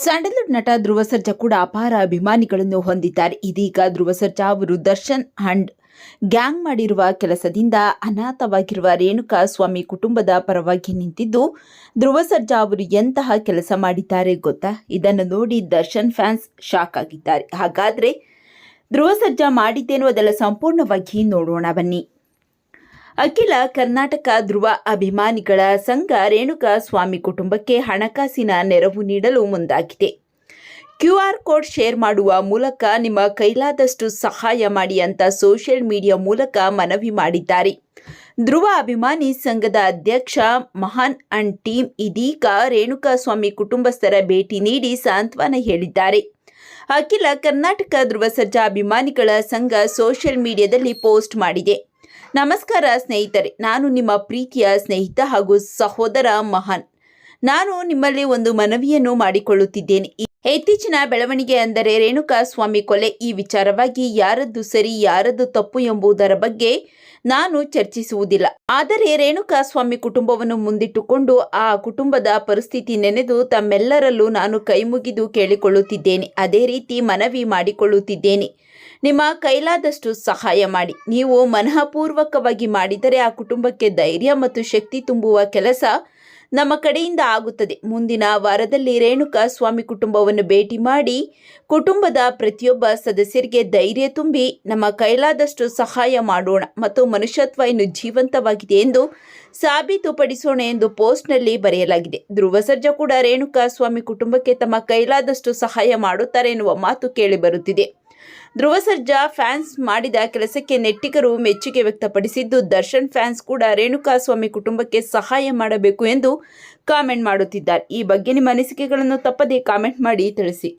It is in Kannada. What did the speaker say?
ಸ್ಯಾಂಡಲ್ವುಡ್ ನಟ ಧ್ರುವ ಸರ್ಜಾ ಕೂಡ ಅಪಾರ ಅಭಿಮಾನಿಗಳನ್ನು ಹೊಂದಿದ್ದಾರೆ. ಇದೀಗ ಧ್ರುವ ಸರ್ಜಾ ಅವರು ದರ್ಶನ್ ಅಂಡ್ ಗ್ಯಾಂಗ್ ಮಾಡಿರುವ ಕೆಲಸದಿಂದ ಅನಾಥವಾಗಿರುವ ರೇಣುಕಾ ಸ್ವಾಮಿ ಕುಟುಂಬದ ಪರವಾಗಿ ನಿಂತಿದ್ದು ಧ್ರುವ ಸರ್ಜಾ ಅವರು ಎಂತಹ ಕೆಲಸ ಮಾಡಿದ್ದಾರೆ ಗೊತ್ತಾ? ಇದನ್ನು ನೋಡಿ ದರ್ಶನ್ ಫ್ಯಾನ್ಸ್ ಶಾಕ್ ಆಗಿದ್ದಾರೆ. ಹಾಗಾದ್ರೆ ಧ್ರುವ ಸರ್ಜಾ ಮಾಡಿದ್ದೇನು ಅದೆಲ್ಲ ಸಂಪೂರ್ಣವಾಗಿ ನೋಡೋಣ ಬನ್ನಿ. ಅಖಿಲ ಕರ್ನಾಟಕ ಧ್ರುವ ಅಭಿಮಾನಿಗಳ ಸಂಘ ರೇಣುಕಾ ಸ್ವಾಮಿ ಕುಟುಂಬಕ್ಕೆ ಹಣಕಾಸಿನ ನೆರವು ನೀಡಲು ಮುಂದಾಗಿದೆ. ಕ್ಯೂ ಆರ್ ಕೋಡ್ ಶೇರ್ ಮಾಡುವ ಮೂಲಕ ನಿಮ್ಮ ಕೈಲಾದಷ್ಟು ಸಹಾಯ ಮಾಡಿ ಅಂತ ಸೋಷಿಯಲ್ ಮೀಡಿಯಾ ಮೂಲಕ ಮನವಿ ಮಾಡಿದ್ದಾರೆ. ಧ್ರುವ ಅಭಿಮಾನಿ ಸಂಘದ ಅಧ್ಯಕ್ಷ ಮಹಾನ್ ಅಂಡ್ ಟೀಮ್ ಇದೀಗ ರೇಣುಕಾ ಸ್ವಾಮಿ ಕುಟುಂಬಸ್ಥರ ಭೇಟಿ ನೀಡಿ ಸಾಂತ್ವನ ಹೇಳಿದ್ದಾರೆ. ಅಖಿಲ ಕರ್ನಾಟಕ ಧ್ರುವ ಸರ್ಜಾ ಅಭಿಮಾನಿಗಳ ಸಂಘ ಸೋಷಿಯಲ್ ಮೀಡಿಯಾದಲ್ಲಿ ಪೋಸ್ಟ್ ಮಾಡಿದೆ. ನಮಸ್ಕಾರ ಸ್ನೇಹಿತರೆ, ನಾನು ನಿಮ್ಮ ಪ್ರೀತಿಯ ಸ್ನೇಹಿತ ಹಾಗೂ ಸಹೋದರ ಮಹಾನ್. ನಾನು ನಿಮ್ಮಲ್ಲಿ ಒಂದು ಮನವಿಯನ್ನು ಮಾಡಿಕೊಳ್ಳುತ್ತಿದ್ದೇನೆ. ಇತ್ತೀಚಿನ ಬೆಳವಣಿಗೆ ಅಂದರೆ ರೇಣುಕಾ ಸ್ವಾಮಿ ಕೊಲೆ ಈ ವಿಚಾರವಾಗಿ ಯಾರದ್ದು ಸರಿ, ಯಾರದ್ದು ತಪ್ಪು ಎಂಬುದರ ಬಗ್ಗೆ ನಾನು ಚರ್ಚಿಸುವುದಿಲ್ಲ. ಆದರೆ ರೇಣುಕಾ ಸ್ವಾಮಿ ಕುಟುಂಬವನ್ನು ಮುಂದಿಟ್ಟುಕೊಂಡು ಆ ಕುಟುಂಬದ ಪರಿಸ್ಥಿತಿ ನೆನೆದು ತಮ್ಮೆಲ್ಲರಲ್ಲೂ ನಾನು ಕೈಮುಗಿದು ಕೇಳಿಕೊಳ್ಳುತ್ತಿದ್ದೇನೆ. ಅದೇ ರೀತಿ ಮನವಿ ಮಾಡಿಕೊಳ್ಳುತ್ತಿದ್ದೇನೆ. ನಿಮ್ಮ ಕೈಲಾದಷ್ಟು ಸಹಾಯ ಮಾಡಿ. ನೀವು ಮನಃಪೂರ್ವಕವಾಗಿ ಮಾಡಿದರೆ ಆ ಕುಟುಂಬಕ್ಕೆ ಧೈರ್ಯ ಮತ್ತು ಶಕ್ತಿ ತುಂಬುವ ಕೆಲಸ ನಮ್ಮ ಕಡೆಯಿಂದ ಆಗುತ್ತದೆ. ಮುಂದಿನ ವಾರದಲ್ಲಿ ರೇಣುಕಾ ಸ್ವಾಮಿ ಕುಟುಂಬವನ್ನು ಭೇಟಿ ಮಾಡಿ ಕುಟುಂಬದ ಪ್ರತಿಯೊಬ್ಬ ಸದಸ್ಯರಿಗೆ ಧೈರ್ಯ ತುಂಬಿ ನಮ್ಮ ಕೈಲಾದಷ್ಟು ಸಹಾಯ ಮಾಡೋಣ ಮತ್ತು ಮನುಷ್ಯತ್ವ ಇನ್ನು ಜೀವಂತವಾಗಿದೆ ಎಂದು ಸಾಬೀತುಪಡಿಸೋಣ ಎಂದು ಪೋಸ್ಟ್ನಲ್ಲಿ ಬರೆಯಲಾಗಿದೆ. ಧ್ರುವ ಸರ್ಜಾ ಕೂಡ ರೇಣುಕಾ ಸ್ವಾಮಿ ಕುಟುಂಬಕ್ಕೆ ತಮ್ಮ ಕೈಲಾದಷ್ಟು ಸಹಾಯ ಮಾಡುತ್ತಾರೆ ಎನ್ನುವ ಮಾತು ಕೇಳಿಬರುತ್ತಿದೆ. ಧ್ರುವ ಸರ್ಜಾ ಫ್ಯಾನ್ಸ್ ಮಾಡಿದ ಕೆಲಸಕ್ಕೆ ನೆಟ್ಟಿಗರು ಮೆಚ್ಚುಗೆ ವ್ಯಕ್ತಪಡಿಸಿದ್ದು, ದರ್ಶನ್ ಫ್ಯಾನ್ಸ್ ಕೂಡ ರೇಣುಕಾಸ್ವಾಮಿ ಕುಟುಂಬಕ್ಕೆ ಸಹಾಯ ಮಾಡಬೇಕು ಎಂದು ಕಾಮೆಂಟ್ ಮಾಡುತ್ತಿದ್ದಾರೆ. ಈ ಬಗ್ಗೆ ನಿಮ್ಮ ಅನಿಸಿಕೆಗಳನ್ನು ತಪ್ಪದೇ ಕಾಮೆಂಟ್ ಮಾಡಿ ತಿಳಿಸಿ.